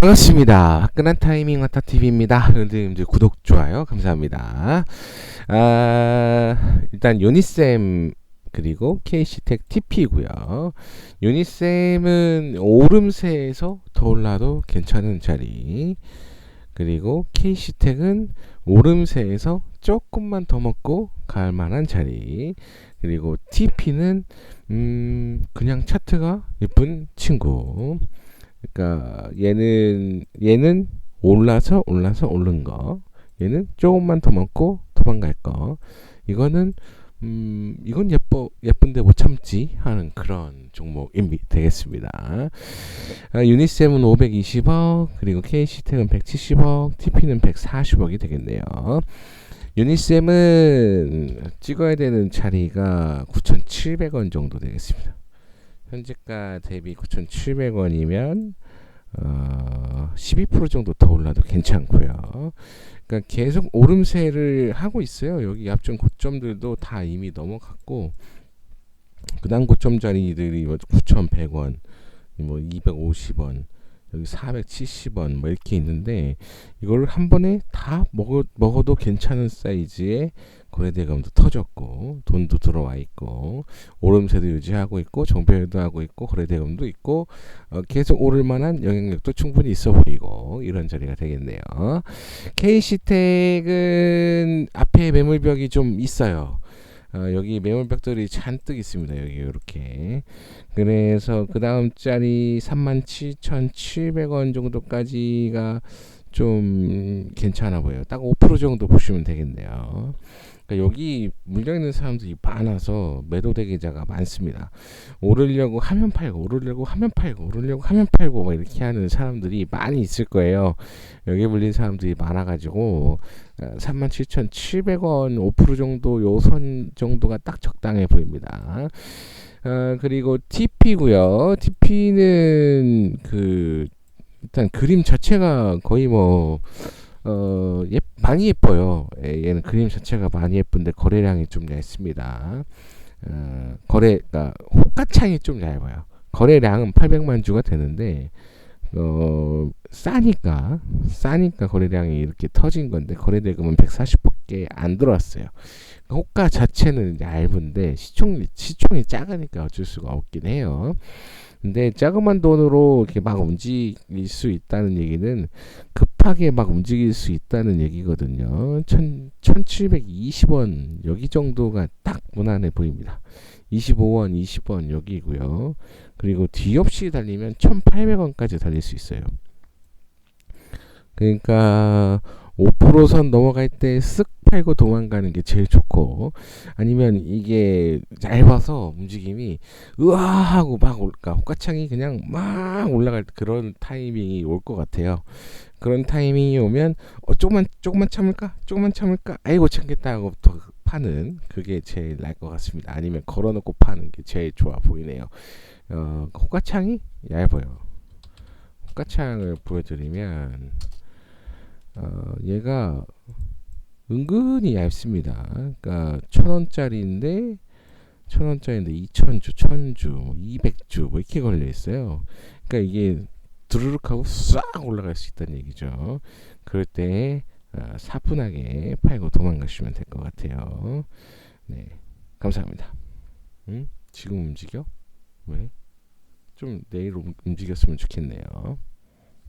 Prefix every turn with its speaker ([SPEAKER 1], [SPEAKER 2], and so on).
[SPEAKER 1] 반갑습니다. 화끈한 타이밍 와타TV입니다. 여러분들 이제 구독, 좋아요 감사합니다. 아, 일단 요니쌤 그리고 KC텍 TP고요. 요니쌤은 오름세에서 더 올라도 괜찮은 자리. 그리고 KC텍은 오름세에서 조금만 더 먹고 갈 만한 자리. 그리고 TP는 음, 그냥 차트가 예쁜 친구. 그러니까 얘는 얘는 올라서 올라서 오른 거. 얘는 조금만 더 먹고 도망갈 거. 이거는 음 이건 예뻐 예쁜데 못 참지 하는 그런 종목이 되겠습니다. 아, 유니셈은 520억 그리고 KC텍은 170억, TP는 140억이 되겠네요. 유니셈은 찍어야 되는 자리가 9,700원 정도 되겠습니다. 현재가 대비 9,700원이면 어, 12% 정도 더 올라도 괜찮고요. 그러니까 계속 오름세를 하고 있어요. 여기 앞전 고점들도 다 이미 넘어갔고 그다음 고점 자리들이 9,100원, 뭐 250원, 뭐 여기 470원 뭐 이렇게 있는데 이걸 한 번에 다 먹어, 먹어도 괜찮은 사이즈의 거래대금도 터졌고 돈도 들어와 있고 오름세도 유지하고 있고 정배도 하고 있고 거래대금도 있고 어, 계속 오를 만한 영향력도 충분히 있어 보이고 이런 자리가 되겠네요. KC텍은 앞에 매물벽이 좀 있어요. 어, 여기 매물벽들이 잔뜩 있습니다. 여기 이렇게. 그래서 그 다음 자리 37,700원 정도까지가 좀 괜찮아 보여요. 딱 5% 정도 보시면 되겠네요. 그러니까 여기 물려 있는 사람들이 많아서 매도 대기자가 많습니다. 오르려고 하면 팔고 오르려고 하면 팔고 오르려고 하면 팔고 막 이렇게 하는 사람들이 많이 있을 거예요. 여기 물린 사람들이 많아가지고 37,700원 5% 정도 요선 정도가 딱 적당해 보입니다. 어, 그리고 TP고요. TP는 그 일단 그림 자체가 거의 뭐 어, 예, 많이 예뻐요. 예, 얘는 그림 자체가 많이 예쁜데 거래량이 좀 얇습니다. 어, 거래가 호가창이 좀 얇아요. 거래량은 800만 주가 되는데 어, 싸니까 싸니까 거래량이 이렇게 터진 건데 거래 대금은 140 밖에 안 들어왔어요. 그러니까 호가 자체는 얇은데 시총 시총이 작으니까 어쩔 수가 없긴 해요. 근데 자그만 돈으로 이렇게 막 움직일 수 있다는 얘기는 급하게 막 움직일 수 있다는 얘기거든요. 천, 1720원 여기 정도가 딱 무난해 보입니다. 25원, 20원 여기고요. 그리고 뒤 없이 달리면 1800원까지 달릴 수 있어요. 그러니까 5%선 넘어갈 때 쓱 팔고 도망가는 게 제일 좋고 아니면 이게 얇아서 움직임이 으아 하고 막 올까 호가창이 그냥 막 올라갈 그런 타이밍이 올 것 같아요. 그런 타이밍이 오면 어 조금만 조금만 참을까 조금만 참을까 아이고 참겠다 하고 또 파는 그게 제일 나을 것 같습니다. 아니면 걸어놓고 파는 게 제일 좋아 보이네요. 어, 호가창이 얇아요. 호가창을 보여드리면 어, 얘가 은근히 얇습니다. 그러니까 천 원짜리인데 천 원짜리인데 이천 주, 천 주, 이백 주 뭐 이렇게 걸려 있어요. 그러니까 이게 드르륵 하고 싹 올라갈 수 있다는 얘기죠. 그럴 때 어, 사분하게 팔고 도망가시면 될 것 같아요. 네, 감사합니다. 응? 지금 움직여? 왜? 좀 내일 움직였으면 좋겠네요.